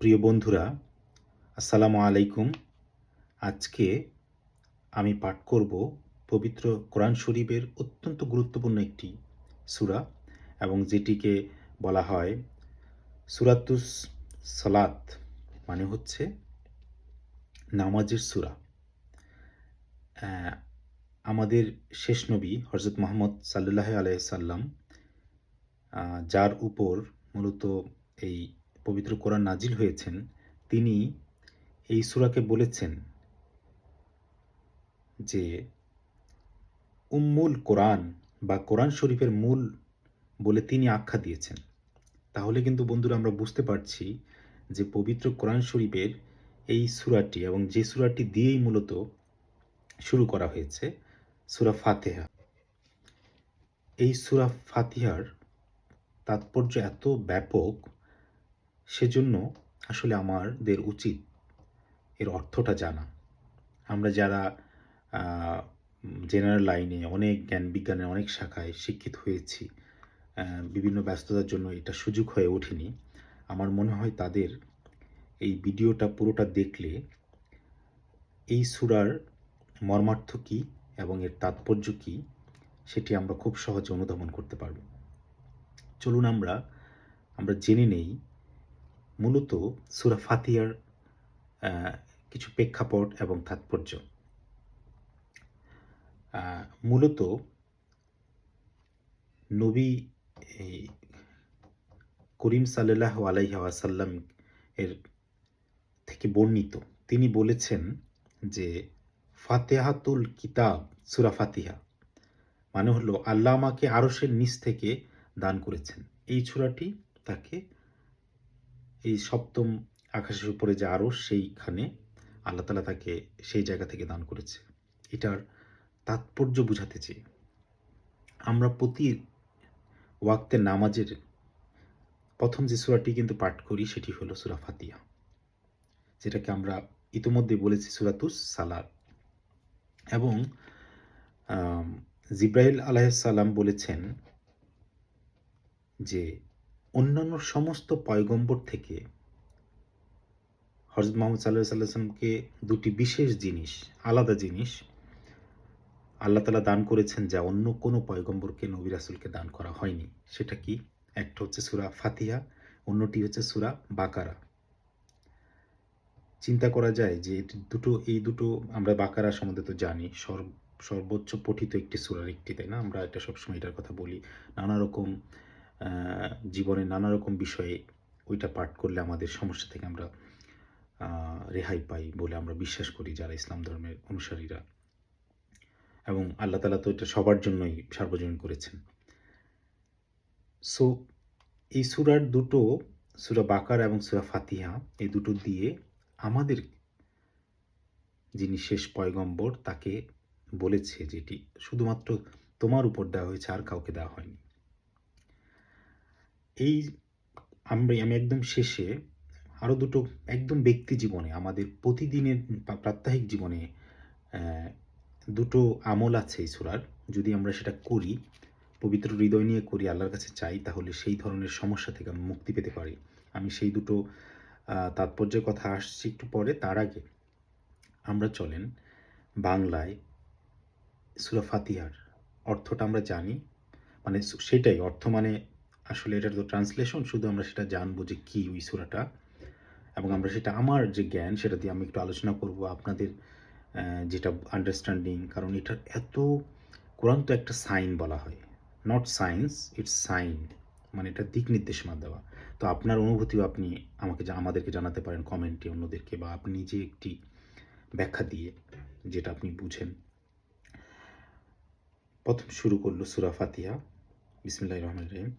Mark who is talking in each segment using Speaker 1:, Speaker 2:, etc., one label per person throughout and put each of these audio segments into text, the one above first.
Speaker 1: প্রিয় বন্ধুরা, আসসালামু আলাইকুম। আজকে আমি পাঠ করব পবিত্র কোরআন শরীফের অত্যন্ত গুরুত্বপূর্ণ একটি সূরা এবং যেটিকে বলা হয় সুরাতুস সালাত মানে হচ্ছে নামাজের সূরা। আমাদের শেষ নবী হজরত মোহাম্মদ সাল্লাহ আলাইসাল্লাম যার উপর মূলত এই পবিত্র কোরআন নাজিল হয়েছেন, তিনি এই সূরাকে বলেছেন যে, উম্মুল কোরআন বা কোরআন শরীফের মূল বলে তিনি আখ্যা দিয়েছেন। তাহলে কিন্তু বন্ধুরা আমরা বুঝতে পারছি যে পবিত্র কোরআন শরীফের এই সুরাটি এবং যে সুরাটি দিয়েই মূলত শুরু করা হয়েছে, সুরা ফাতেহা। এই সুরা ফাতিহার তাৎপর্য এত ব্যাপক সেজন্য আসলে আমাদের উচিত এর অর্থটা জানা। আমরা যারা জেনারেল লাইনে অনেক জ্ঞান বিজ্ঞানের অনেক শাখায় শিক্ষিত হয়েছি বিভিন্ন ব্যস্ততার জন্য এটা সুযোগ হয়ে ওঠেনি, আমার মনে হয় তাদের এই ভিডিওটা পুরোটা দেখলে এই সুরার মর্মার্থ কী এবং এর তাৎপর্য কী সেটি আমরা খুব সহজে অনুধাবন করতে পারব। চলুন আমরা আমরা জেনে নেই মূলত সুরা ফাতিয়ার কিছু প্রেক্ষাপট এবং তাৎপর্য। মূলত নবী করিম সাল্লাহ আলাইহাসাল্লাম এর থেকে বর্ণিত। তিনি বলেছেন যে, ফাতেহাতুল কিতাব, সুরা ফাতিহা মানে হলো আল্লাহ আমাকে আরশের নিচ থেকে দান করেছেন। এই সূরাটি তাকে এই সপ্তম আকাশের উপরে যে আরশ সেইখানে আল্লাহ তালা তাকে সেই জায়গা থেকে দান করেছে। এটার তাৎপর্য বুঝাতে চেয়ে আমরা প্রতি ওয়াক্তের নামাজের প্রথম যে সুরাটি কিন্তু পাঠ করি সেটি হলো সূরা ফাতিহা যেটাকে আমরা ইতোমধ্যে বলেছি সুরাতুস সালাত। এবং আম, জিব্রাইল আলাইসাল্লাম বলেছেন যে অন্যান্য সমস্ত পয়গম্বর থেকে হজরত মোহাম্মদ সাল্লাহ সাল্লামকে দুটি বিশেষ জিনিস, আলাদা জিনিস আল্লাহ তালা দান করেছেন যা অন্য কোনো পয়গম্বরকে নবী রাসুলকে দান করা হয়নি। সেটা কি? একটা হচ্ছে সুরা ফাতিহা, অন্যটি হচ্ছে সুরা বাকারা। চিন্তা করা যায় যে দুটো, এই দুটো আমরা বাকারা সম্বন্ধে তো জানি, সর্ব, সর্বোচ্চ পঠিত একটি সুরার একটি, তাই না? আমরা এটা সবসময় এটার কথা বলি। নানা রকম জীবনের নানা রকম বিষয়ে ওইটা পাঠ করলে আমাদের সমস্যা থেকে আমরা রেহাই পাই বলে আমরা বিশ্বাস করি যারা ইসলাম ধর্মের অনুসারীরা। এবং আল্লাহ তালা তো এটা সবার জন্যই সার্বজনীন করেছেন। সো এই সুরার দুটো, সুরা বাকার এবং সুরা ফাতিহা, এই দুটো দিয়ে আমাদের যিনি শেষ পয়গম্বর তাকে বলেছে যেটি শুধুমাত্র তোমার উপর দেওয়া হয়েছে, আর কাউকে দেওয়া হয়নি। এই আমরা, আমি একদম শেষে আরও দুটো একদম ব্যক্তি জীবনে, আমাদের প্রতিদিনের প্রাত্যহিক জীবনে দুটো আমল আছে এই সুরার। যদি আমরা সেটা করি, পবিত্র হৃদয় নিয়ে করি, আল্লাহর কাছে চাই, তাহলে সেই ধরনের সমস্যা থেকে আমি মুক্তি পেতে পারি। আমি সেই দুটো তাৎপর্যের কথা আসছি একটু পরে। তার আগে আমরা চলেন বাংলায় সুরা ফাতিহার। অর্থটা আমরা জানি মানে সেটাই, অর্থ মানে আসলে এটার তো ট্রান্সলেশন শুধু আমরা সেটা জানব যে কী ওই সুরাটা এবং আমরা সেটা আমার যে জ্ঞান, সেটা দিয়ে আমি একটু আলোচনা করব আপনাদের যেটা আন্ডারস্ট্যান্ডিং কারণ এটার এত, কোরআন তো একটা সাইন বলা হয়। নট সায়েন্স ইটস সাইন মানে এটা দিক নির্দেশনা দেওয়া। তো আপনার অনুভূতিও আপনি আমাকে আমাদেরকে জানাতে পারেন কমেন্টে অন্যদেরকে বা আপনি নিজে একটি ব্যাখ্যা দিয়ে যেটা আপনি বুঝেন। প্রথম শুরু করল সুরা ফাতিহা। বিসমুল্লাহ রহমান রহিম।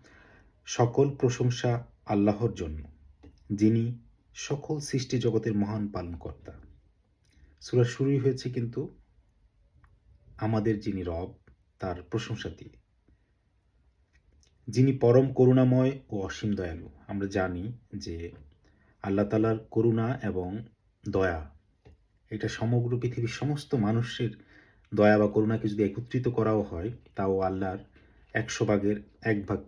Speaker 1: সকল প্রশংসা আল্লাহর জন্য, যিনি সকল সৃষ্টি জগতের মহান পালনকর্তা। সুরা শুরুই হয়েছে কিন্তু আমাদের যিনি রব, তার প্রশংসা দিয়ে। যিনি পরম করুণাময় ও অসীম দয়ালু, আমরা জানি যে আল্লাহ তালার করুণা এবং দয়া, এটা সমগ্র পৃথিবীর সমস্ত মানুষের দয়া বা করুণাকে যদি একত্রিত করাও হয়, তাও আল্লাহর একশো ভাগের এক ভাগ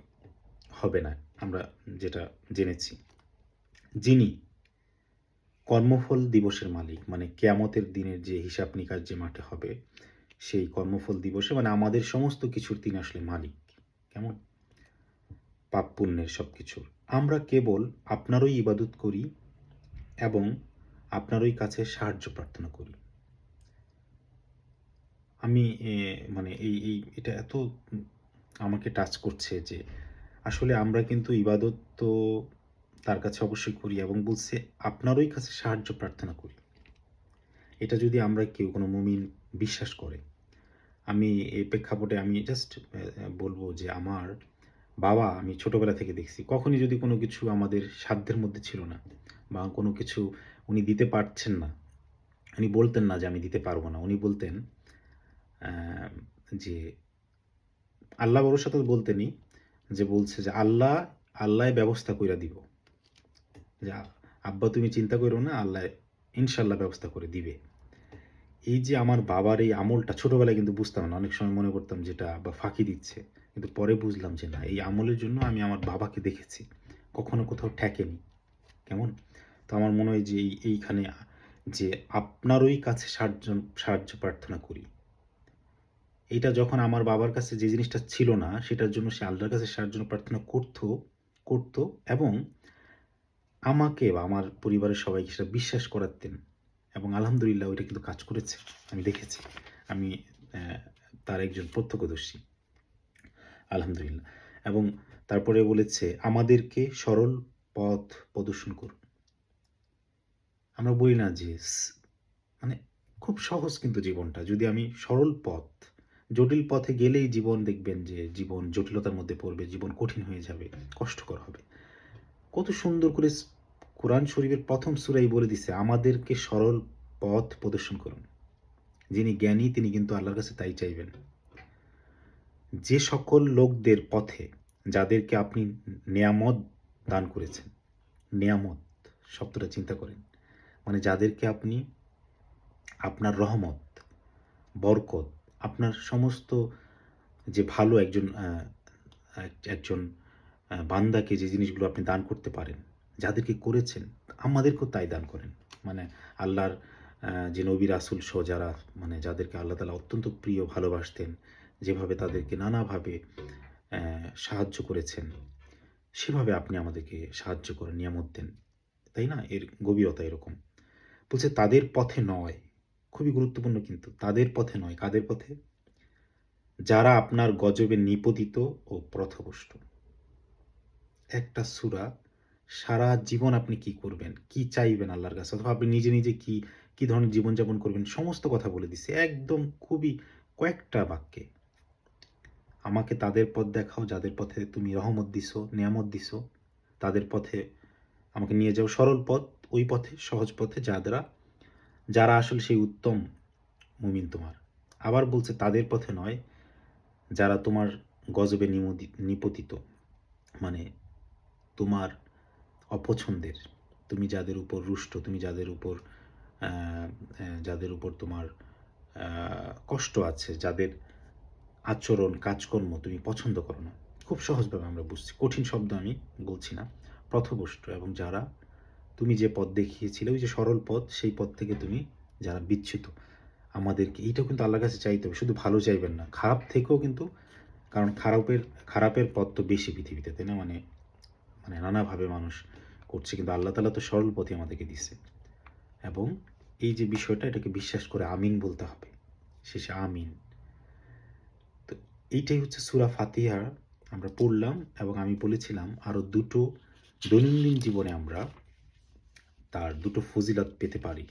Speaker 1: হবে না, আমরা যেটা জেনেছি। যিনি কর্মফল দিবসের মালিক মানে কেয়ামতের দিনের যে হিসাব নিকাশ যে মাঠে হবে, সেই কর্মফল দিবসে মানে আমাদের সমস্ত কিছুর তিনি আসলে মালিক। কেমন? পাপ পুণ্যের সব কিছুর আমরা কেবল আপনারই ইবাদত করি এবং আপনারই কাছে সাহায্য প্রার্থনা করি। আমি মানে এই এই, এটা এত আমাকে টাচ করছে যে আসলে আমরা কিন্তু ইবাদত তো তার কাছে অবশ্যই করি এবং বলছে, আপনারই কাছে সাহায্য প্রার্থনা করি। এটা যদি আমরা কেউ কোনো মুমিন বিশ্বাস করে, আমি এই প্রেক্ষাপটে আমি জাস্ট বলব যে আমার বাবা আমি ছোটবেলা থেকে দেখছি, কখনই যদি কোনো কিছু আমাদের সাধ্যের মধ্যে ছিল না বা কোনো কিছু উনি দিতে পারছেন না, উনি বলতেন না যে আমি দিতে পারব না, উনি বলতেন যে আল্লাহ ভরসা তো বলতেনই যে বলছে যে আল্লাহ আল্লাহ ব্যবস্থা কইরা দিব। যে আব্বা তুমি চিন্তা করো না, আল্লাহ ইনশাল্লাহ ব্যবস্থা করে দিবে। এই যে আমার বাবার এই আমলটা ছোটবেলায় কিন্তু বুঝতাম না, অনেক সময় মনে করতাম যেটা আব্বা ফাঁকি দিচ্ছে। কিন্তু পরে বুঝলাম যে না, এই আমলের জন্য আমি আমার বাবাকে দেখেছি, কখনো কোথাও ঠেকেনি। কেমন? তো আমার মনে হয় যে এই, এইখানে যে আপনারই কাছে সাহায্য সাহায্য প্রার্থনা করি। এইটা যখন আমার বাবার কাছে যে জিনিসটা ছিল না, সেটার জন্য সে আল্লাহর কাছে সাহায্য প্রার্থনা করতো করতো এবং আমাকে বা আমার পরিবারের সবাইকে সেটা বিশ্বাস করাতেন এবং আলহামদুলিল্লাহ ওইটা কিন্তু কাজ করেছে, আমি দেখেছি। আমি তার একজন প্রত্যক্ষদর্শী, আলহামদুলিল্লাহ। এবং তারপরে বলেছে, আমাদেরকে সরল পথ প্রদর্শন করুন আমরা বলি না যে মানে খুব সহজ কিন্তু জীবনটা। যদি আমি সরল পথ জটিল পথে গেলেই জীবন দেখবেন যে জীবন জটিলতার মধ্যে পড়বে, জীবন কঠিন হয়ে যাবে, কষ্টকর হবে। কত সুন্দর করে কোরআন শরীফের প্রথম সুরাই বলে দিছে, আমাদেরকে সরল পথ প্রদর্শন করুন। যিনি জ্ঞানী, তিনি কিন্তু আল্লাহর কাছে তাই চাইবেন। যে সকল লোকদের পথে যাদেরকে আপনি নিয়ামত দান করেছেন, নিয়ামত শব্দটা চিন্তা করেন। মানে যাদেরকে আপনি আপনার রহমত, বরকত আপনার সমস্ত যে ভালো একজন এক- একজন বান্দাকে যে জিনিসগুলো আপনি দান করতে পারেন, যাদেরকে করেছেন, আমাদেরকেও তাই দান করেন। মানে আল্লাহর যে নবী রাসুল সহ যারা মানে যাদেরকে আল্লাহ তালা অত্যন্ত প্রিয়, ভালোবাসতেন, যেভাবে তাদেরকে নানাভাবে সাহায্য করেছেন, সেভাবে আপনি আমাদেরকে সাহায্য করেন নিয়ামত দেন। তাই না? এর গভীরতা এরকম। বলছে, তাদের পথে নয়। খুবই গুরুত্বপূর্ণ কিন্তু, তাদের পথে নয়, কাদের পথে? যারা আপনার গজবে নিপতিত ও প্রথভষ্ট। একটা সুরা, সারা জীবন আপনি কি করবেন? কি চাইবেন আল্লাহর কাছে? অথবা আপনি নিজে নিজে কি কি ধরনের জীবনযাপন করবেন? সমস্ত কথা বলে দিছে। একদম খুবই কয়েকটা বাক্যে। আমাকে তাদের পথ দেখাও, যাদের পথে তুমি রহমত দিছো, নিয়ামত দিছো, তাদের পথে আমাকে নিয়ে যাও। সরল পথ, ওই পথে, সহজ পথে, যারা যারা আসলে সেই উত্তম মুমিন তোমার। আবার বলছে, তাদের পথে নয়, যারা তোমার গজবে নিপতিত। মানে তোমার অপছন্দের, তুমি যাদের উপর রুষ্ট, তুমি যাদের উপর যাদের উপর তোমার কষ্ট আছে, যাদের আচরণ, কাজকর্ম তুমি পছন্দ করো না। খুব সহজভাবে আমরা বুঝছি। কঠিন শব্দ আমি বলছি না। প্রথবষ্ট এবং যারা তুমি যে পথ দেখিয়েছিলে, ওই যে সরল পথ, সেই পথ থেকে তুমি যারা বিচ্ছুত আমাদেরকে, এইটাও কিন্তু আল্লাহর কাছে চাইতে হবে, শুধু ভালো চাইবেন না, খারাপ থেকেও কিন্তু, কারণ খারাপের খারাপের পথ তো বেশি পৃথিবীতে, তাই না? মানে মানে নানাভাবে মানুষ করছে, কিন্তু আল্লাহ তালা তো সরল পথে আমাদেরকে দিছে। এবং এই যে বিষয়টা, এটাকে বিশ্বাস করে আমিন বলতে হবে, শেষে আমিন। তো এইটাই হচ্ছে সুরা ফাতিহা, আমরা পড়লাম এবং আমি বলেছিলাম আরও দুটো দৈনন্দিন জীবনে আমরা তার দুটো ফজিলত পেতে পারি।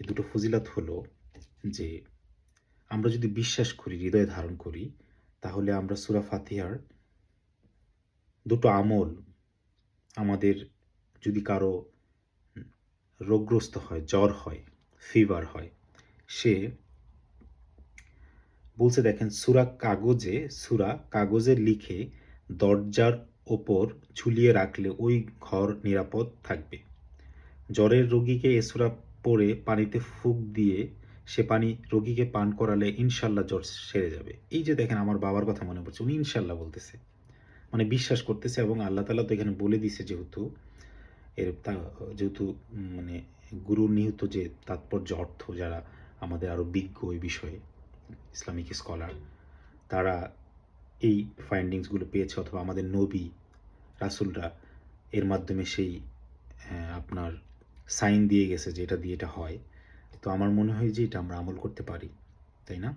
Speaker 1: এই দুটো ফজিলত হলো যে, আমরা যদি বিশ্বাস করি, হৃদয়ে ধারণ করি, তাহলে আমরা সুরা ফাতিহার দুটো আমল আমাদের যদি কারও রোগগ্রস্ত হয়, জ্বর হয় ফিভার হয়, সে বলছে, দেখেন, সুরা কাগজে সুরা কাগজে লিখে দরজার ওপর ঝুলিয়ে রাখলে ওই ঘর নিরাপদ থাকবে। জ্বরের রোগীকে এ সুরা পরে পানিতে ফুক দিয়ে সে পানি রোগীকে পান করালে ইনশাল্লাহ জ্বর সেরে যাবে। এই যে দেখেন আমার বাবার কথা মনে পড়ছে উনি ইনশাল্লাহ বলতেছে। মানে বিশ্বাস করতেছে এবং আল্লাহ তালা তো এখানে বলে দিছে যেহেতু এর তা যেহেতু মানে গুরু নিহিত যে তাৎপর্য অর্থ যারা আমাদের আরও বিজ্ঞ এই বিষয়ে ইসলামিক স্কলার তারা এই ফাইন্ডিংসগুলো পেয়েছে অথবা আমাদের নবী রাসূলরা এর মাধ্যমে সেই হ্যাঁ, আপনার সাইন দিয়ে গেছে যে এটা দিয়ে এটা হয়। তো আমার মনে হয় যে এটা আমরা আমল করতে পারি, তাই না?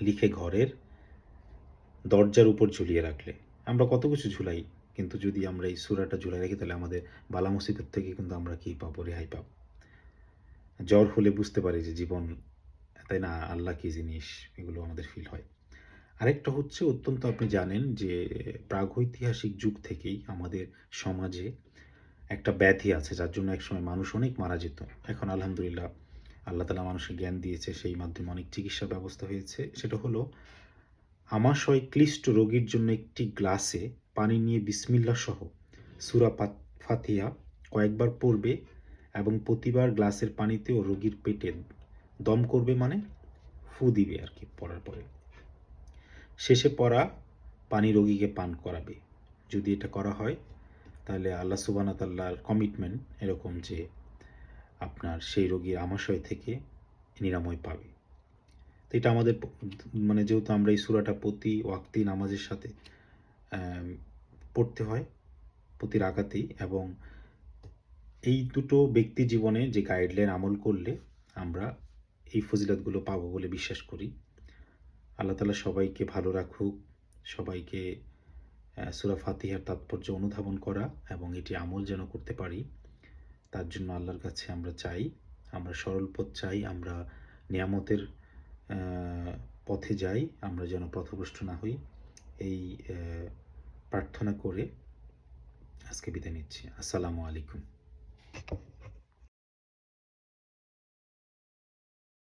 Speaker 1: লিখে ঘরের দরজার উপর ঝুলিয়ে রাখলে। আমরা কত কিছু ঝুলাই, কিন্তু যদি আমরা এই সুরাটা ঝুলাই রাখি, তাহলে আমাদের বালা মুসিবত থেকে কিন্তু আমরা কী পাবো রেহাই পাবো? জ্বর হলে বুঝতে পারি যে জীবন, তাই না? আল্লাহ কী জিনিস? এগুলো আমাদের ফিল হয়। আরেকটা হচ্ছে, অত্যন্ত আপনি জানেন যে প্রাগৈতিহাসিক যুগ থেকেই আমাদের সমাজে একটা ব্যাধি আছে যার জন্য একসময় মানুষ অনেক মারা যেত। এখন আলহামদুলিল্লাহ আল্লাহ তালা মানুষের জ্ঞান দিয়েছে, সেই মাধ্যমে অনেক চিকিৎসা ব্যবস্থা হয়েছে। সেটা হলো আমাশয় ক্লিষ্ট রোগীর জন্য একটি গ্লাসে পানি নিয়ে বিসমিল্লা সহ সুরা ফাতিহা কয়েকবার পড়বে এবং প্রতিবার গ্লাসের পানিতেও রোগীর পেটে দম করবে মানে ফু দিবে আর কি পড়ার পরে। শেষে পড়া পানি রোগীকে পান করাবে। যদি এটা করা হয় তাহলে আল্লাহ সুবানা তাল্লাহর কমিটমেন্ট এরকম যে আপনার সেই রোগীর আমাশয় থেকে নিরাময় পাবে। তো এটা আমাদের মানে যেহেতু আমরা এই সুরাটা প্রতি ওয়াক্তি নামাজের সাথে পড়তে হয়, প্রতি রাগাতেই এবং এই দুটো ব্যক্তি জীবনে যে গাইডলাইন আমল করলে আমরা এই ফজিলতগুলো পাবো বলে বিশ্বাস করি। আল্লাহ তালা সবাইকে ভালো রাখুক, সবাইকে সূরা ফাতিহার তাৎপর্য অনুধাবন করা এবং এটি আমল যেন করতে পারি, তার জন্য আল্লাহর কাছে আমরা চাই, আমরা সরল পথ চাই, আমরা নিয়ামতের পথে যাই, আমরা যেন পথভ্রষ্ট না হই। এই প্রার্থনা করে আজকে বিদায় নিচ্ছি। আসসালামু আলাইকুম।